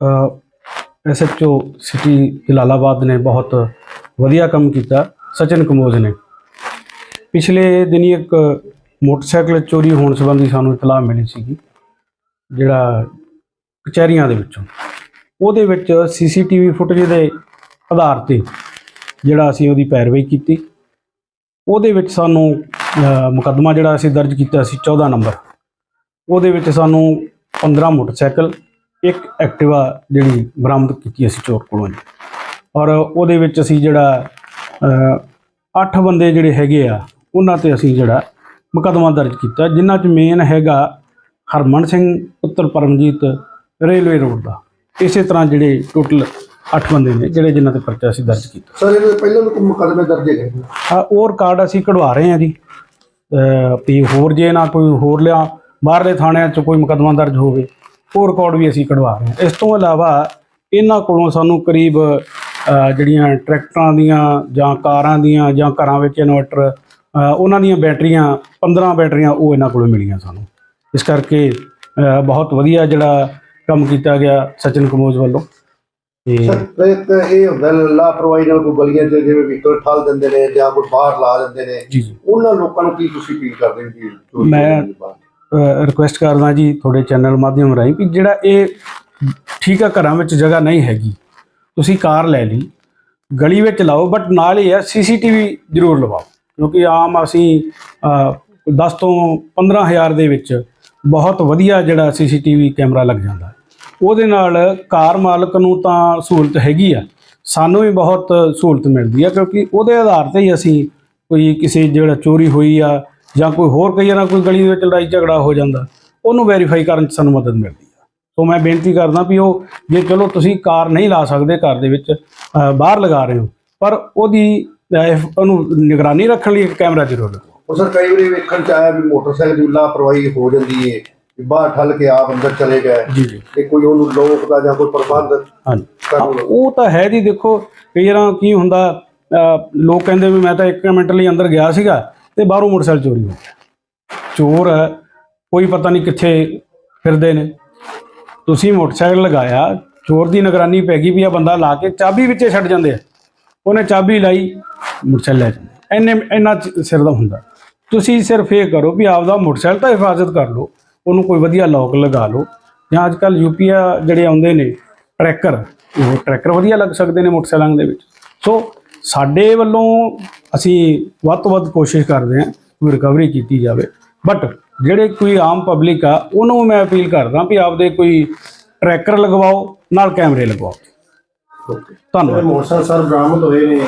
SHO city Jalalabad ਨੇ ਬਹੁਤ ਵਧੀਆ ਕੰਮ ਕੀਤਾ, ਸਚਨ ਕੰਬੋਜ ਨੇ। ਪਿਛਲੇ ਦਿਨੀ ਇੱਕ ਮੋਟਰਸਾਈਕਲ ਚੋਰੀ ਹੋਣ ਸੰਬੰਧੀ ਸਾਨੂੰ ਇਤਲਾਹ ਮਿਲੀ ਸੀਗੀ, ਜਿਹੜਾ ਕਚਹਿਰੀਆਂ ਦੇ ਵਿੱਚੋਂ। ਉਹਦੇ ਵਿੱਚ ਸੀਸੀਟੀਵੀ ਫੁਟੇਜ ਦੇ ਆਧਾਰ ਤੇ ਜਿਹੜਾ ਅਸੀਂ ਉਹਦੀ ਪੈਰਵਾਈ ਕੀਤੀ। ਉਹਦੇ ਵਿੱਚ ਸਾਨੂੰ ਮੁਕੱਦਮਾ ਜਿਹੜਾ ਅਸੀਂ ਦਰਜ ਕੀਤਾ ਸੀ 14 ਨੰਬਰ। ਉਹਦੇ ਵਿੱਚ ਸਾਨੂੰ 15 ਮੋਟਰਸਾਈਕਲ ਇੱਕ ਐਕਟਿਵਾ ਜਿਹੜੀ ਬਰਾਮਦ ਕੀਤੀ ਅਸੀਂ ਚੋਰ ਕੋਲੋਂ ਜੀ। ਔਰ ਉਹਦੇ ਵਿੱਚ ਅਸੀਂ ਜਿਹੜਾ 8 ਬੰਦੇ ਜਿਹੜੇ ਹੈਗੇ ਆ ਉਹਨਾਂ ਤੇ ਅਸੀਂ ਜਿਹੜਾ ਮੁਕੱਦਮਾ ਦਰਜ ਕੀਤਾ ਜਿਨ੍ਹਾਂ 'ਚ ਮੇਨ ਹੈਗਾ ਹਰਮਨ ਸਿੰਘ ਪੁੱਤਰ ਪਰਮਜੀਤ ਰੇਲਵੇ ਰੋਡ ਦਾ। ਇਸੇ ਤਰ੍ਹਾਂ ਜਿਹੜੇ ਟੋਟਲ 8 ਬੰਦੇ ਨੇ ਜਿਹੜੇ ਜਿਨ੍ਹਾਂ ਤੇ ਪਰਚਾ ਅਸੀਂ ਦਰਜ ਕੀਤਾ। ਸਰ ਇਹਦੇ ਪਹਿਲਾਂ ਵੀ ਕੋਈ ਮੁਕੱਦਮੇ ਦਰਜ ਹੈਗੇ ਆ ਉਹ ਰਿਕਾਰਡ ਅਸੀਂ ਕਢਵਾ ਰਹੇ ਹਾਂ ਜੀ। ਵੀ ਹੋਰ ਜੇ ਨਾ ਕੋਈ ਹੋਰ ਲਿਆ ਬਾਹਰਲੇ ਥਾਣਿਆਂ 'ਚ ਕੋਈ ਮੁਕੱਦਮਾ ਦਰਜ ਹੋਵੇ ਉਹ ਰਿਕਾਰਡ ਵੀ ਅਸੀਂ ਕਢਵਾ ਰਹੇ ਹਾਂ। ਇਸ ਤੋਂ ਇਲਾਵਾ ਇਹਨਾਂ ਕੋਲੋਂ ਸਾਨੂੰ ਕਰੀਬ ਜਿਹੜੀਆਂ ਟਰੈਕਟਰਾਂ ਦੀਆਂ ਜਾਂ ਕਾਰਾਂ ਦੀਆਂ ਜਾਂ ਘਰਾਂ ਵਿੱਚ ਇਨਵਰਟਰ ਉਹਨਾਂ ਦੀਆਂ ਬੈਟਰੀਆਂ 15 ਬੈਟਰੀਆਂ ਉਹ ਇਹਨਾਂ ਕੋਲੋਂ ਮਿਲੀਆਂ ਸਾਨੂੰ। ਇਸ ਕਰਕੇ ਬਹੁਤ ਵਧੀਆ ਜਿਹੜਾ ਕੰਮ ਕੀਤਾ ਗਿਆ ਸਚਿਨ ਕਮੋਜ ਵੱਲੋਂ। ਤੇ ਸਰ ਇਹ ਹੁੰਦਾ ਲਾਪਰਵਾਹੀ ਨਾਲ ਕੋਈ ਗਲੀਆਂ 'ਚ ਜਿਵੇਂ ਵਹੀਕਲ ਠਾਲ ਦਿੰਦੇ ਨੇ ਜਾਂ ਕੋਈ ਬਾਹਰ ਲਾ ਦਿੰਦੇ ਨੇ ਉਹਨਾਂ ਲੋਕਾਂ ਨੂੰ ਕੀ ਤੁਸੀਂ ਅਪੀਲ ਕਰਦੇ ਹੋ ਮੈਂ-? ਰਿਕੁਐਸਟ ਕਰਦਾ ਜੀ ਤੁਹਾਡੇ ਚੈਨਲ ਮਾਧਿਅਮ ਰਾਹੀਂ ਵੀ ਜਿਹੜਾ ਇਹ ਠੀਕ ਆ ਘਰਾਂ ਵਿੱਚ ਜਗ੍ਹਾ ਨਹੀਂ ਹੈਗੀ। ਤੁਸੀਂ ਕਾਰ ਲੈ ਲਈ ਗਲੀ ਵਿੱਚ ਲਾਓ ਬਟ ਨਾਲ ਹੀ ਹੈ ਸੀਸੀਟੀਵੀ ਜ਼ਰੂਰ ਲਵਾਓ। ਕਿਉਂਕਿ ਆਮ ਅਸੀਂ ਅ, 10 ਤੋਂ 15000 ਦੇ ਵਿੱਚ ਬਹੁਤ ਵਧੀਆ ਜਿਹੜਾ ਸੀਸੀਟੀਵੀ ਕੈਮਰਾ ਲੱਗ ਜਾਂਦਾ ਉਹਦੇ ਨਾਲ ਕਾਰ ਮਾਲਕ ਨੂੰ ਤਾਂ ਸਹੂਲਤ ਹੈਗੀ ਆ। ਸਾਨੂੰ ਵੀ ਬਹੁਤ ਸਹੂਲਤ ਮਿਲਦੀ ਆ ਕਿਉਂਕਿ ਉਹਦੇ ਆਧਾਰ ਤੇ ਹੀ ਅਸੀਂ ਕੋਈ ਕਿਸੇ ਜਿਹੜਾ ਚੋਰੀ ਹੋਈ ਆ ਜਾਂ ਕੋਈ ਹੋਰ ਕਈ ਵਾਰ ਕੋਈ ਗਲੀ ਦੇ ਵਿੱਚ ਲੜਾਈ ਝਗੜਾ ਹੋ ਜਾਂਦਾ ਉਹਨੂੰ ਵੈਰੀਫਾਈ ਕਰਨ 'ਚ ਸਾਨੂੰ ਮਦਦ ਮਿਲਦੀ ਆ। ਸੋ ਮੈਂ ਬੇਨਤੀ ਕਰਦਾ ਵੀ ਉਹ ਜੇ ਚਲੋ ਤੁਸੀਂ ਕਾਰ ਨਹੀਂ ਲਾ ਸਕਦੇ ਘਰ ਦੇ ਵਿੱਚ ਬਾਹਰ ਲਗਾ ਰਹੇ ਹੋ ਪਰ ਉਹਦੀ ਉਹਨੂੰ ਨਿਗਰਾਨੀ ਰੱਖਣ ਲਈ ਇੱਕ ਕੈਮਰਾ ਜ਼ਰੂਰ ਲਗਾਓ ਉਹ ਸਰ ਕਈ ਵਾਰੀ ਵੇਖਣ ਚ ਆਇਆ ਵੀ ਮੋਟਰਸਾਈਕਲ ਦੀ ਲਾਪਰਵਾਹੀ ਹੋ ਜਾਂਦੀ ਹੈ ਵੀ ਬਾਹਰ ਠੱਲ ਕੇ ਆਪ ਅੰਦਰ ਚਲੇ ਗਏ ਜੀ ਜੀ। ਤੇ ਕੋਈ ਉਹਨੂੰ ਲੋਕ ਦਾ ਜਾਂ ਕੋਈ ਪ੍ਰਬੰਧ ਹਾਂਜੀ। ਉਹ ਤਾਂ ਹੈ ਜੀ ਦੇਖੋ ਕਈ ਵਾਰ ਕੀ ਹੁੰਦਾ ਲੋਕ ਕਹਿੰਦੇ ਵੀ ਮੈਂ ਤਾਂ 1 ਮਿੰਟ ਲਈ ਅੰਦਰ ਗਿਆ ਸੀਗਾ ਤੇ ਬਾਹਰੋਂ ਮੋਟਰਸਾਈਕਲ ਚੋਰੀ ਹੋ ਗਿਆ ਚੋਰ ਹੈ, ਕੋਈ ਪਤਾ ਨਹੀਂ ਕਿੱਥੇ ਫਿਰਦੇ ਨੇ। ਤੁਸੀਂ ਮੋਟਰਸਾਈਕਲ ਲਗਾਇਆ ਚੋਰ ਦੀ ਨਿਗਰਾਨੀ ਪੈ ਗਈ ਵੀ ਆ ਬੰਦਾ ਲਾ ਕੇ ਚਾਬੀ ਵਿੱਚੇ ਛੱਡ ਜਾਂਦੇ ਆ। ਉਹਨੇ ਚਾਬੀ ਲਾਈ ਮੋਟਰਸਾਈਕਲ ਲੈ ਜਾਂਦੇ। ਐਨੇ ਇੰਨਾ ਸਿਰ ਦਾ ਹੁੰਦਾ। ਤੁਸੀਂ ਸਿਰਫ ਇਹ ਕਰੋ ਵੀ ਆਪਦਾ ਮੋਟਰਸਾਈਕਲ ਤਾਂ ਹਿਫਾਜ਼ਤ ਕਰ ਲਓ ਉਹਨੂੰ ਕੋਈ ਵਧੀਆ ਲੋਕ ਲਗਾ ਲਓ। ਜਾਂ ਅੱਜ ਕੱਲ ਯੂਪੀਆ ਜਿਹੜੇ ਆਉਂਦੇ ਨੇ ਟਰੈਕਰ ਉਹ ਟਰੈਕਰ ਵਧੀਆ ਲੱਗ ਸਕਦੇ ਨੇ ਮੋਟਰਸਾਈਕਲਾਂ ਦੇ ਵਿੱਚ। ਸੋ ਸਾਡੇ ਵੱਲੋਂ ਅਸੀਂ ਵੱਧ ਤੋਂ ਵੱਧ ਕੋਸ਼ਿਸ਼ ਕਰਦੇ ਹਾਂ ਕਿ ਰਿਕਵਰੀ ਕੀਤੀ ਜਾਵੇ। ਬਟ ਜਿਹੜੇ ਕੋਈ ਆਮ ਪਬਲਿਕ ਆ ਉਹਨੂੰ ਮੈਂ ਅਪੀਲ ਕਰਦਾ ਵੀ ਆਪਦੇ ਕੋਈ ਟਰੈਕਰ ਲਗਵਾਓ ਨਾਲ ਕੈਮਰੇ ਲਗਵਾਓ। ਧੰਨਵਾਦ। ਮੋਟਰਸਾਈਕਲ ਸਰ ਬਰਾਮਦ ਹੋਏ ਨੇ।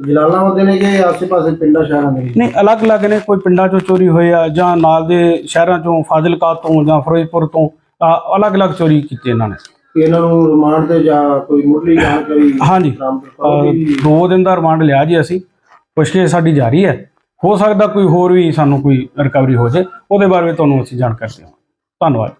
ਜਲਾਲਾਬਾਦ ਦੇ ਨੇ ਕਿ ਆਸੇ-ਪਾਸੇ ਪਿੰਡਾਂ ਸ਼ਹਿਰਾਂ ਦੇ ਨਹੀਂ ਅਲੱਗ-ਅਲੱਗ ਨੇ। ਕੋਈ ਪਿੰਡਾਂ ਚੋਂ ਚੋਰੀ ਹੋਏ ਆ ਜਾਂ ਨਾਲ ਦੇ ਸ਼ਹਿਰਾਂ ਚੋਂ ਫਾਜ਼ਿਲਕਾ ਤੋਂ ਜਾਂ ਫਿਰੋਜ਼ਪੁਰ ਤੋਂ ਅਲੱਗ-ਅਲੱਗ ਚੋਰੀ ਕੀਤੇ ਇਹਨਾਂ ਨੇ। ਇਹਨਾਂ ਨੂੰ ਰਿਮਾਂਡ ਤੇ ਜਾਂ ਕੋਈ ਮੁੱਢਲੀ ਜਾਣਕਾਰੀ ਹਾਂਜੀ। ਦੋ ਦਿਨ ਦਾ ਰਿਮਾਂਡ ਲਿਆ ਜੀ ਅਸੀਂ। ਪੁੱਛਗਿੱਛ ਸਾਡੀ ਜਾਰੀ ਹੈ। ਹੋ ਸਕਦਾ ਕੋਈ ਹੋਰ ਵੀ ਸਾਨੂੰ ਕੋਈ ਰਿਕਵਰੀ ਹੋ ਜਾਏ, ਉਹਦੇ ਬਾਰੇ ਤੁਹਾਨੂੰ ਅਸੀਂ ਜਾਣਕਾਰੀ ਦੇਵਾਂਗੇ। ਧੰਨਵਾਦ।